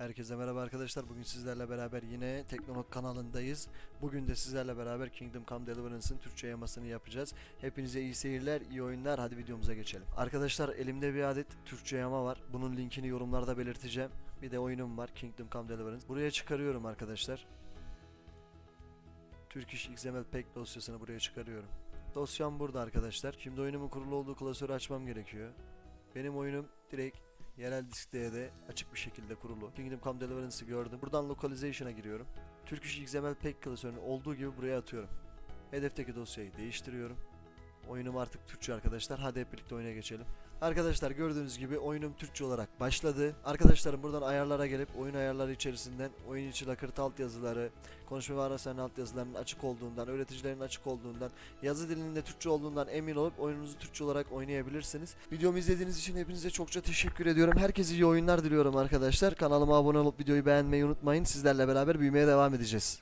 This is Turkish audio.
Herkese merhaba arkadaşlar. Bugün sizlerle beraber yine Teknonog kanalındayız. Bugün de sizlerle beraber Kingdom Come Deliverance'ın Türkçe yamasını yapacağız. Hepinize iyi seyirler, iyi oyunlar. Hadi videomuza geçelim. Arkadaşlar elimde bir adet Türkçe yama var. Bunun linkini yorumlarda belirteceğim. Bir de oyunum var Kingdom Come Deliverance. Buraya çıkarıyorum arkadaşlar. Turkish XML Pack dosyasını buraya çıkarıyorum. Dosyam burada arkadaşlar. Şimdi oyunumun kurulu olduğu klasörü açmam gerekiyor. Benim oyunum direkt yerel diskte de açık bir şekilde kurulu. Kingdom Come Deliverance'ı gördüm. Buradan localization'a giriyorum. Turkish XML Pack klasörünü olduğu gibi buraya atıyorum. Hedefteki dosyayı değiştiriyorum. Oyunum artık Türkçe arkadaşlar. Hadi hep birlikte oyuna geçelim. Arkadaşlar gördüğünüz gibi oyunum Türkçe olarak başladı. Arkadaşlarım buradan ayarlara gelip oyun ayarları içerisinden oyun içi lakırt altyazıları, konuşma ve araçların altyazılarının açık olduğundan, öğreticilerin açık olduğundan, yazı dilinin de Türkçe olduğundan emin olup oyununuzu Türkçe olarak oynayabilirsiniz. Videomu izlediğiniz için hepinize çokça teşekkür ediyorum. Herkese iyi oyunlar diliyorum arkadaşlar. Kanalıma abone olup videoyu beğenmeyi unutmayın. Sizlerle beraber büyümeye devam edeceğiz.